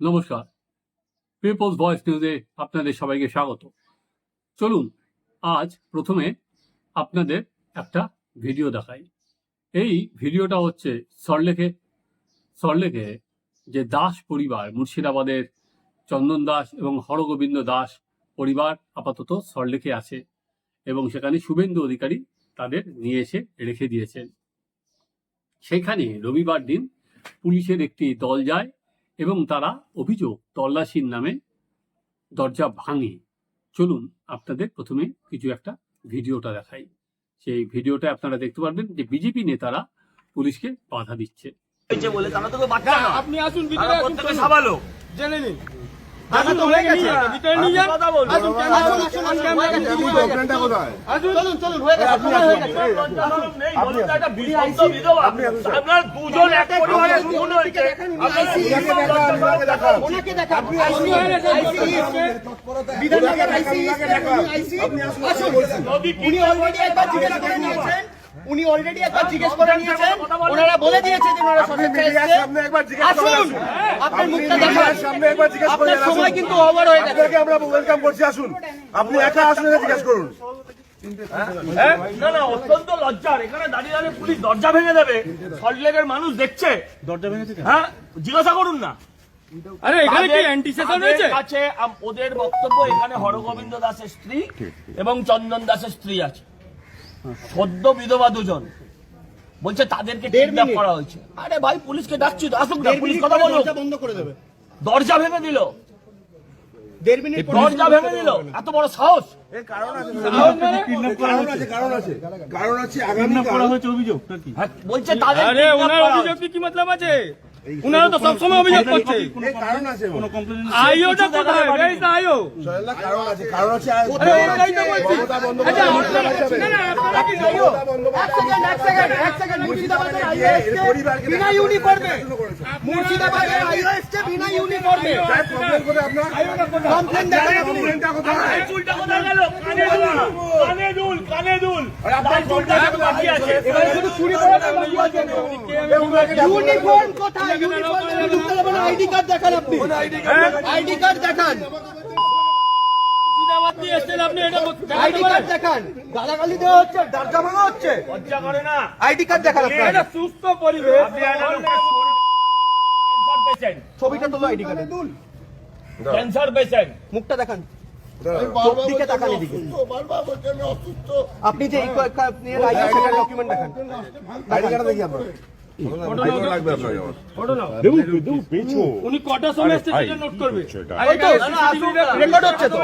নমস্কার। People's voice নিউজে আপনাদের সবাইকে স্বাগত। চলুন, আজ প্রথমে আপনাদের একটা ভিডিও দেখাই। এই ভিডিওটা হচ্ছে সরলেখে সরলেখে যে দাস পরিবার, মুর্শিদাবাদের চন্দন দাস এবং হরগোবিন্দ দাস পরিবার আপাতত সরলেখে আছে এবং সেখানে শুভেন্দু অধিকারী তাদের নিয়ে এসে রেখে দিয়েছেন। সেখানে রবিবার দিন পুলিশের একটি দল যায় এবং তারা অভিযোগ তল্লাশির নামে দরজা ভাঙে। চলুন আপনাদের প্রথমে কিছু একটা ভিডিওটা দেখাই। সেই ভিডিওটা আপনারা দেখতে পারবেন যে বিজেপি নেতারা পুলিশকে বাধা দিচ্ছে। আপনি আসুন জেনে নিন। জানা তো হয়ে গেছে। ভিতরে নিয়ে যান। কথা বলব। আসুন, আসুন, আসুন, আসুন, আসুন, আসুন, ক্যামেরা হয়ে আসুন, আপনি আসুন। কোথায়? আসুন, চলুন চলুন হয়ে গেছে আপনি হয়ে গেছে বলুন তো একটা বিশ্বস্ত বিধবা। আপনার দুজন এক পরিবারের দুজন হয়েছে। আপনারা দুজন ওনাকে দেখান আপনি হয়ে বিধাননগর আইসি আইসি আসুন উনি অলরেডি একবার জিজ্ঞেস করে নিয়েছেন উনি অলরেডি একবার জিজ্ঞেস করে নিয়েছেন। ওনারা বলে দিয়েছে যে ওনারা আসুন। আপনার মুখটা দেখান। সামনে একবার জিজ্ঞেস করে আপনার সময় কিন্তু ওভার হয়ে গেছে। আপনাকে আমরা ওয়েলকাম করছি আসুন। আপনি একা আসুন এসে জিজ্ঞেস করুন। হ্যাঁ? না না অত্যন্ত লজ্জার। এখানে দাঁড়িয়ে দাঁড়িয়ে পুলিশ দরজা ভেঙে দেবে। সল্টলেকের মানুষ দেখছে। দরজা ভেঙেছে হ্যাঁ? জিজ্ঞাসা করুন না। আরে এখানে কি অ্যান্টিসেশন কাছে ওদের বক্তব্য এখানে হরগোবিন্দ দাসের স্ত্রী এবং চন্দন দাসের স্ত্রী আছে। সদ্য বিধবা দুজন। বলছে তাদেরকে কিডন্যাপ করা হয়েছে। আরে ভাই পুলিশকে ডাকছি তো আসুক না পুলিশ কথা বলো বন্ধ করে দেবে। দরজা ভেঙে দিল। দেড় মিনিট পরে দরজা ভেঙে দিল। এত বড় সাহস? কারণ আছে কারণ আছে কারণ আছে। আগামীকাল বলছে তাদের আরে ওনার অভিযোগ। কি মতলব আছে? ওনারা তো সবসময় অভিযোগ করছে। এই কারণ আছে আইওটা কোথায়? Where is the কারণ আছে কারণ আছে আরে ওটাই তো বলছি। আচ্ছা না, না, আপনারা কি IO? এক সেকেন্ড এক সেকেন্ড এক সেকেন্ড মুর্শিদাবাদের আইও পরিবারকে বিনা ইউনিফর্মে মুর্শিদাবাদের আইও বিনা ইউনিফর্মে প্রবলেম করে আপনার কমপ্লেন দেখান আপনি প্রবলেমটা কোথায়? এই চুলটা কোথায় গেল? কানে দুল, কানে দুল, কানে দুল। তার চুলটা বাকি আছে। এবার শুধু চুরি করে বাকি আছে? ইউনিফর্ম কোথায়? ইউনিফর্ম ঢুকতে আইডি কার্ড দেখান আপনি। আইডি কার্ড দেখান। মুর্শিদাবাদ দিয়ে এসছেন আপনি আইডি কার্ড দেখান। গালাগালি দেওয়া হচ্ছে দরজা ভাঙা হচ্ছে। লজ্জা করে না। আইডি কার্ড দেখান আপনার। সুস্থ পরিবেশ আপনি একটা লোকের ক্যান্সার পেশেন্ট, ছবিটা তোলো আইডি কার্ডে। Cancer patient. মুখটা দেখান। আপনি যে ডকুমেন্ট দেখান। আইডি কার্ড দেখি উনি কটার সময় এসছে সেটা নোট করবে আর ওই তো, এটা না, না, আসুক না, CCTV রেকর্ড হচ্ছে তো।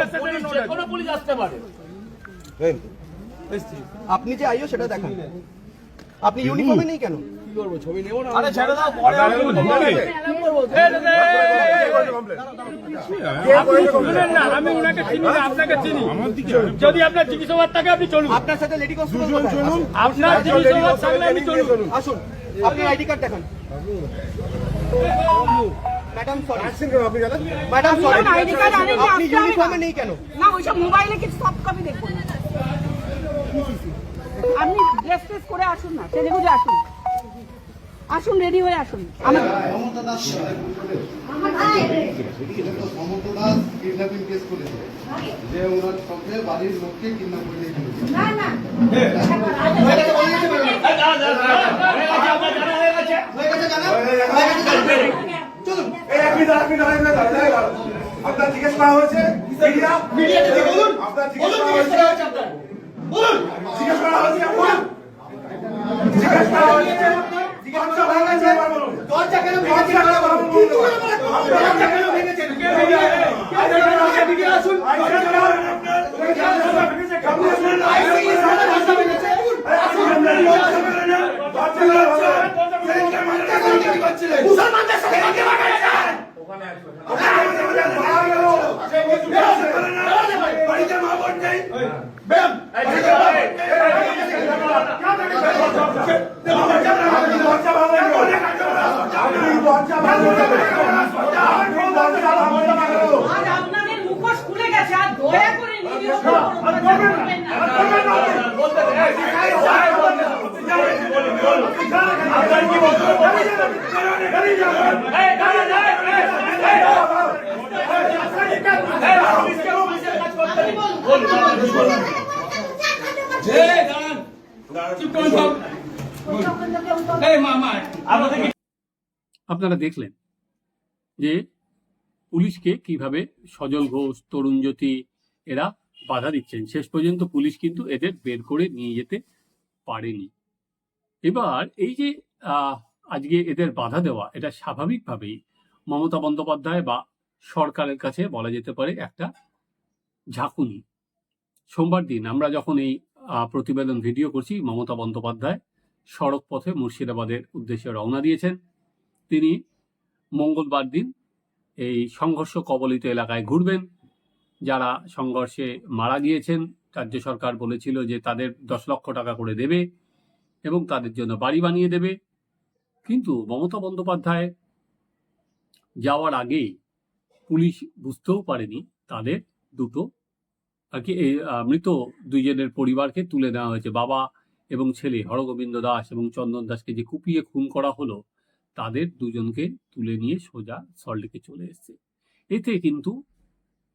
কোনো পুলিশ আসতে পারে। আপনি যে আইও সেটা দেখেন আপনি ইউনিফর্মে নেই কেন আরে ছেড়ে দাও, পরে আমি বলব। শুনেন না আমি ওনাকে চিনি না আপনাকে চিনি যদি আপনার থাকে আপনি চলুন আপনার সাথে লেডি কনস্টেবল আপনার চিকিৎসা থাকলে আপনি চলুন আসুন আপনি আইডি কার্ড দেখান। ম্যাডাম সরি ম্যাডাম সরি না, আপনি না। ইউনিফর্মে নেই কেন? না ওইসব মোবাইলে কিছু সব কপি দেখব না? আপনি ড্রেস ট্রেস করে আসুন না সেজে গুজে আসুন। আসুন রেডি হয়ে আসুন। আমাদের মমতা দাস মমতা দাস কিডন্যাপিং কেস করেছে। যে ওনার সঙ্গে বাড়ির লোককে কিডন্যাপ করে দিয়ে ফেলেছে। এই হয়ে আপনার হয়ে জিজ্ঞেস করা হয়েছে মিডিয়া মিডিয়াতে বলুন আপনার জিজ্ঞেস আসুন মুসলমানদের সাথে বাড়িতে মা বোন নেই আপনাদের মুখোশ খুলে গেছে আর দয়া করে নিরীহ করবেন না। আপনারা দেখলেন যে পুলিশকে কীভাবে সজল ঘোষ, তরুণ জ্যোতি এরা বাধা দিচ্ছেন। শেষ পর্যন্ত পুলিশ কিন্তু এদের বের করে নিয়ে যেতে পারেনি। এবার এই যে আজকে এদের বাধা দেওয়া, এটা স্বাভাবিকভাবেই মমতা বন্দ্যোপাধ্যায় বা সরকারের কাছে বলা যেতে পারে একটা ঝাঁকুনি। সোমবার দিন আমরা যখন এই প্রতিবেদন ভিডিও করছি, মমতা বন্দ্যোপাধ্যায় সড়ক পথে মুর্শিদাবাদের উদ্দেশ্যে রওনা দিয়েছেন। তিনি মঙ্গলবার দিন এই সংঘর্ষ কবলিত এলাকায় ঘুরবেন। যারা সংঘর্ষে মারা গিয়েছেন, রাজ্য সরকার বলেছিল যে তাদের দশ লক্ষ টাকা করে দেবে। এবং তাদের জন্য বাড়ি বানিয়ে দেবে। কিন্তু মমতা বন্দ্যোপাধ্যায় যাওয়ার আগে পুলিশ বুঝতেও পারেনি তাদের দুটো। আর কি মৃত দুইজনের পরিবারকে তুলে নেওয়া হয়েছে। বাবা এবং ছেলে হরগোবিন্দ দাস এবং চন্দন দাসকে যে কুপিয়ে খুন করা হলো, তাদের দুজনকে তুলে নিয়ে সোজা সল্টলেকে চলে এসেছে। এতে কিন্তু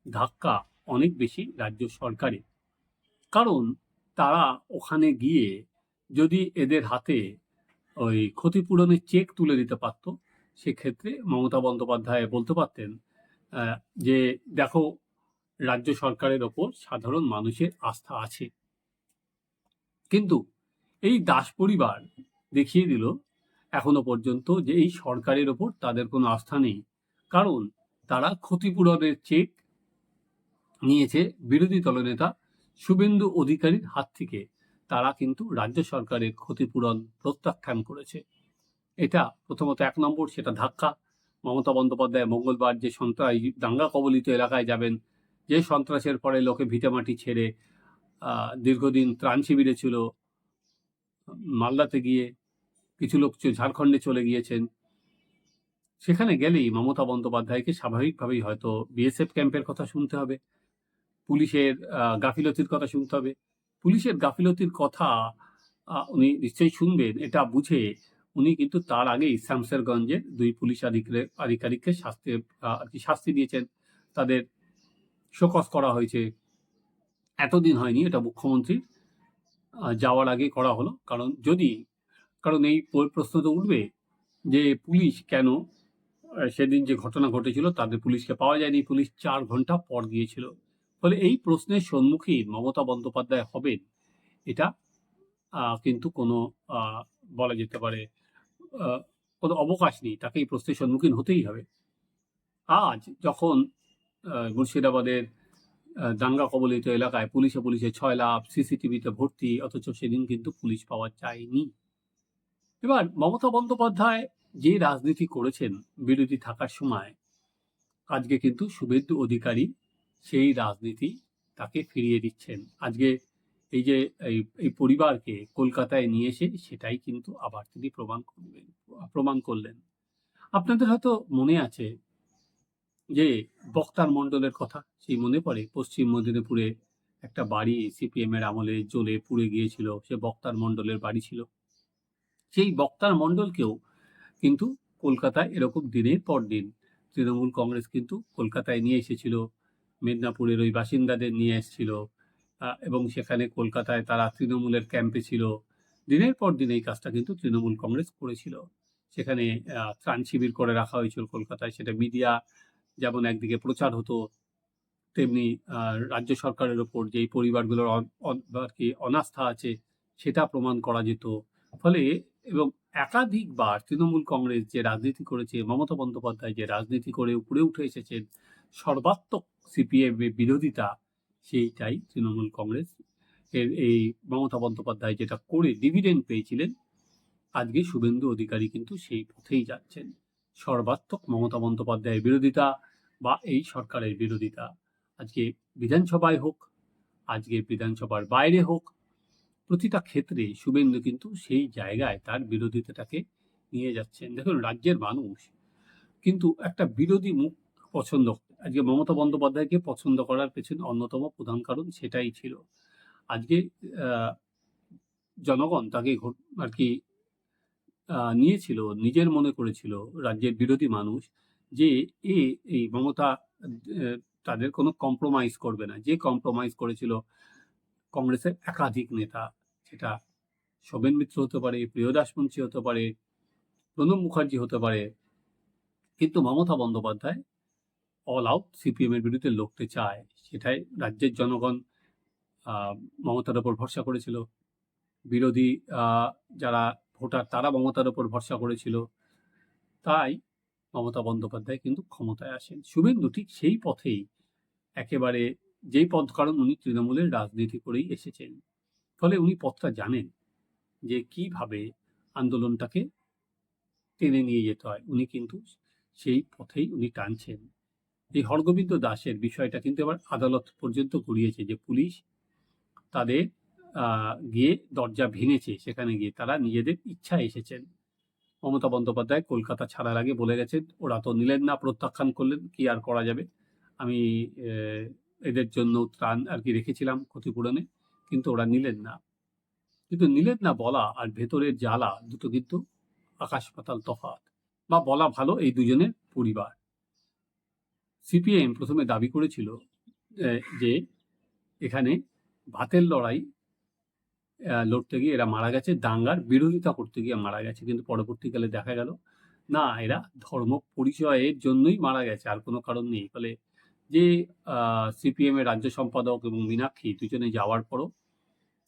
ধাক্কা অনেক বেশি রাজ্য সরকারের। কারণ তারা ওখানে গিয়ে যদি এদের হাতে ওই ক্ষতিপূরণের চেক তুলে দিতে পারত, সেক্ষেত্রে মমতা বন্দ্যোপাধ্যায় বলতে পারতেন যে দেখো, রাজ্য সরকারের ওপর সাধারণ মানুষের আস্থা আছে। কিন্তু এই দাস পরিবার দেখিয়ে দিল এখনও পর্যন্ত যে এই সরকারের ওপর তাদের কোনো আস্থা নেই। কারণ তারা ক্ষতিপূরণের চেক নিয়েছে বিরোধী দলনেতা শুভেন্দু অধিকারীর হাত থেকে। তারা কিন্তু রাজ্য সরকারের ক্ষতিপূরণ প্রত্যাখ্যান করেছে। এটা প্রথমত এক নম্বর, সেটা ধাক্কা। মমতা বন্দ্যোপাধ্যায় মঙ্গলবার যে সন্ত্রাস, দাঙ্গা কবলিত এলাকায় যাবেন, যে সন্ত্রাসের পরে লোকে ভিটেমাটি ছেড়ে দীর্ঘদিন ত্রাণ শিবিরে ছিল, মালদাতে গিয়ে কিছু লোক ঝাড়খণ্ডে চলে গিয়েছেন। সেখানে গেলেই মমতা বন্দ্যোপাধ্যায়কে স্বাভাবিকভাবেই হয়তো বিএসএফ ক্যাম্পের কথা শুনতে হবে, পুলিশের গাফিলতির কথা শুনতে হবে। পুলিশের গাফিলতির কথা উনি নিশ্চয়ই শুনবেন, এটা বুঝে উনি কিন্তু তার আগেই শামসেরগঞ্জের দুই পুলিশ আধিকারিক আধিকারিককে শাস্তি আর কি শাস্তি দিয়েছেন। তাদের শোকস করা হয়েছে। এতদিন হয়নি এটা মুখ্যমন্ত্রীর যাওয়ার আগে করা হলো। কারণ যদি, কারণ এই প্রশ্ন তো উঠবে যে পুলিশ কেন সেদিন যে ঘটনা ঘটেছিল তাদের পুলিশকে পাওয়া যায়নি। পুলিশ চার ঘণ্টা পর গিয়েছিল। ফলে এই প্রশ্নের সম্মুখীন মমতা বন্দ্যোপাধ্যায় হবেন। এটা কিন্তু কোনো বলা যেতে পারে কোনো অবকাশ নেই। তাকে এই প্রশ্নের সম্মুখীন হতেই হবে। আজ যখন মুর্শিদাবাদের দাঙ্গা কবলিত এলাকায় পুলিশে পুলিশে ছয় লাভ সিসিটিভিতে ভর্তি, অথচ সেদিন কিন্তু পুলিশ পাওয়া যায়নি। এবার মমতা বন্দ্যোপাধ্যায় যে রাজনীতি করেছেন বিরোধী থাকার সময়, আজকে কিন্তু শুভেন্দু অধিকারী সেই রাজনীতি তাকে ফিরিয়ে দিচ্ছেন। আজকে এই যে, এই পরিবারকে কলকাতায় নিয়ে এসে সেটাই কিন্তু আবার তিনি প্রমাণ করলেন প্রমাণ করলেন। আপনাদের হয়তো মনে আছে যে, বক্তার মণ্ডলের কথা সেই মনে পড়ে। পশ্চিম মেদিনীপুরে একটা বাড়ি সিপিএম এর আমলে জ্বলে পুড়ে গিয়েছিল, সে বক্তার মণ্ডলের বাড়ি ছিল। সেই বক্তার মণ্ডলকেও কিন্তু কলকাতায় এরকম দিনের পর দিন তৃণমূল কংগ্রেস কিন্তু কলকাতায় নিয়ে এসেছিল। মেদিনীপুরের ওই বাসিন্দাদের নিয়ে এসেছিল। এবং সেখানে কলকাতায় তারা তৃণমূলের ক্যাম্পে ছিল। দিনের পর দিন এই কাজটা কিন্তু তৃণমূল কংগ্রেস করেছিল। সেখানে ত্রাণ শিবির করে রাখা হয়েছিল কলকাতায়। সেটা মিডিয়া যেমন একদিকে প্রচার হতো, তেমনি রাজ্য সরকারের ওপর যেই পরিবারগুলোর আর কি অনাস্থা আছে, সেটা প্রমাণ করা যেত। ফলে, এবং একাধিকবার তৃণমূল কংগ্রেস যে রাজনীতি করেছে, মমতা বন্দ্যোপাধ্যায় যে রাজনীতি করে উপরে উঠে এসেছেন সর্বাত্মক সিপিএম বিরোধিতা, সেইটাই তৃণমূল কংগ্রেস এর এই মমতা বন্দ্যোপাধ্যায় যেটা করে ডিভিডেন্ড পেয়েছিলেন, আজকে শুভেন্দু অধিকারী কিন্তু সেই পথেই যাচ্ছেন সর্বাত্মক মমতা বন্দ্যোপাধ্যায়ের বিরোধিতা বা এই সরকারের বিরোধিতা আজকে বিধানসভায় হোক, আজকে বিধানসভার বাইরে হোক, প্রতিটা ক্ষেত্রে শুভেন্দু কিন্তু সেই জায়গায় তার বিরোধিতাটাকে নিয়ে যাচ্ছেন দেখুন, রাজ্যের মানুষ কিন্তু একটা বিরোধী মুখ পছন্দ। আজকে মমতা বন্দ্যোপাধ্যায়কে পছন্দ করার পেছনে অন্যতম প্রধান কারণ সেটাই ছিল। আজকে জনগণ তাকে আর কি নিয়েছিল, নিজের মনে করেছিল রাজ্যের বিরোধী মানুষ যে এ, এই মমতা তাদের কোনো কম্প্রোমাইজ করবে না। যে কম্প্রোমাইজ করেছিল কংগ্রেসের একাধিক নেতা, সেটা শোভেন মিত্র হতে পারে প্রিয়দাস হতে পারে, প্রণব মুখার্জি হতে পারে, কিন্তু Mamata Bandyopadhyay all out CPM এর বিরুদ্ধে লড়তে চায়, সেটাই রাজ্যের জনগণ মমতার ওপর ভরসা করেছিল। বিরোধী যারা ভোটার, তারা মমতার ওপর ভরসা করেছিল। তাই মমতা বন্দ্যোপাধ্যায় কিন্তু ক্ষমতায় আসেন। শুভেন্দু ঠিক সেই পথেই একেবারে যেই পথ, কারণ উনি তৃণমূলের রাজনীতি করেই এসেছেন। ফলে উনি পথটা জানেন যে কীভাবে আন্দোলনটাকে টেনে নিয়ে যেতে হয়। উনি কিন্তু সেই পথেই উনি টানছেন। এই হরগোবিন্দ দাসের বিষয়টা কিন্তু এবার আদালত পর্যন্ত গড়িয়েছে যে পুলিশ তাদের গিয়ে দরজা ভেঙেছে। সেখানে গিয়ে তারা নিজেদের ইচ্ছা এসেছেন। মমতা বন্দ্যোপাধ্যায় কলকাতা ছাড়ার আগে বলে গেছেন, ওরা তো নিলেন না, প্রত্যাখ্যান করলেন, কি আর করা যাবে? আমি এদের জন্য ত্রাণ আর কি রেখেছিলাম ক্ষতিপূরণে, কিন্তু ওরা নিলেন না। কিন্তু নিলেন না বলা আর ভেতরের জ্বালা দুটো কিন্তু আকাশ পাতাল তফাৎ। বা বলা ভালো এই দুজনের পরিবার। সিপিএম প্রথমে দাবি করেছিল যে এখানে ভাতের লড়াই লড়তে গিয়ে এরা মারা গেছে, দাঙ্গার বিরোধিতা করতে গিয়ে মারা গেছে, কিন্তু পরবর্তীকালে দেখা গেল, না, এরা ধর্ম পরিচয়ের জন্যই মারা গেছে, আর কোনো কারণ নেই। ফলে যে সিপিএম এর রাজ্য সম্পাদক এবং মীনাক্ষী দুজনে যাওয়ার পরও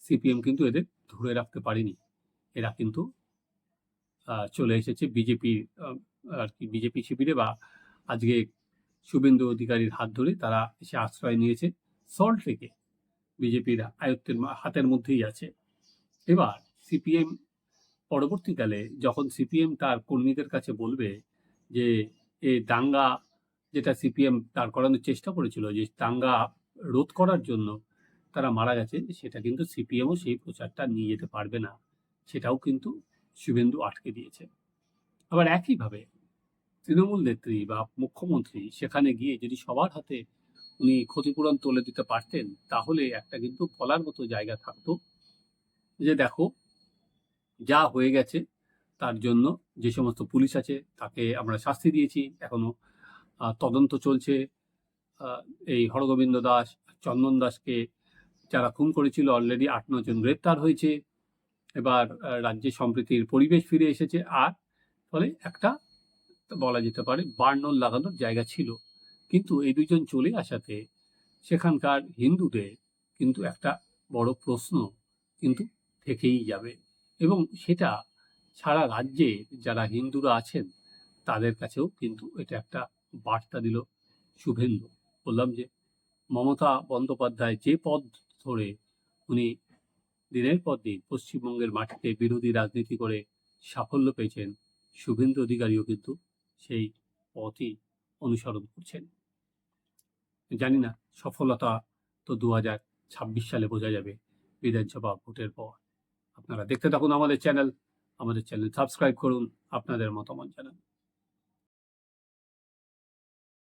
সিপিএম কিন্তু এদের ধরে রাখতে পারেনি। এরা কিন্তু চলে এসেছে বিজেপি আর কি বিজেপি শিবিরে বা আজকে শুভেন্দু অধিকারীর হাত ধরে তারা এসে আশ্রয় নিয়েছে সল্ট লেকে। বিজেপির আয়ত্তের হাতের মধ্যেই আছে। এবার সিপিএম পরবর্তীকালে যখন সিপিএম তার কর্মীদের কাছে বলবে যে, এ দাঙ্গা যেটা সিপিএম তার করানোর চেষ্টা করেছিল, যে দাঙ্গা রোধ করার জন্য তারা মারা গেছে, সেটা কিন্তু সিপিএমও সেই প্রচারটা নিয়ে যেতে পারবে না। সেটাও কিন্তু শুভেন্দু আটকে দিয়েছে। আবার একইভাবে তৃণমূল নেত্রী বা মুখ্যমন্ত্রী সেখানে গিয়ে যদি সবার হাতে উনি ক্ষতিপূরণ তুলে দিতে পারতেন, তাহলে একটা কিন্তু ফলার মতো জায়গা থাকতো। যে দেখো, যা হয়ে গেছে তার জন্য যে সমস্ত পুলিশ আছে তাকে আমরা শাস্তি দিয়েছি। এখনও তদন্ত চলছে। এই হরগোবিন্দ দাস, চন্দন দাসকে যারা খুন করেছিল অলরেডি আট নজন গ্রেপ্তার হয়েছে। এবার রাজ্যে সম্প্রীতির পরিবেশ ফিরে এসেছে। আর, ফলে একটা বলা যেতে পারে বার্নল লাগানোর জায়গা ছিল। কিন্তু এই দুজন চলে আসাতে সেখানকার হিন্দুদের কিন্তু একটা বড় প্রশ্ন কিন্তু থেকেই যাবে এবং সেটা সারা রাজ্যে যারা হিন্দুরা আছেন তাদের কাছেও কিন্তু এটা একটা বার্তা দিল শুভেন্দু। বললাম যে মমতা বন্দ্যোপাধ্যায় যে পদ ধরে উনি দিনের পর দিন পশ্চিমবঙ্গের মাটিতে বিরোধী রাজনীতি করে সাফল্য পেয়েছেন, শুভেন্দু অধিকারীও কিন্তু সেই পথই অনুসরণ করছেন। জানি না, সফলতা তো দু হাজার ছাব্বিশ সালে বোঝা যাবে বিধানসভা ভোটের পর। আপনারা দেখতে থাকুন আমাদের চ্যানেল। আমাদের চ্যানেল সাবস্ক্রাইব করুন, আপনাদের মতামত জানান।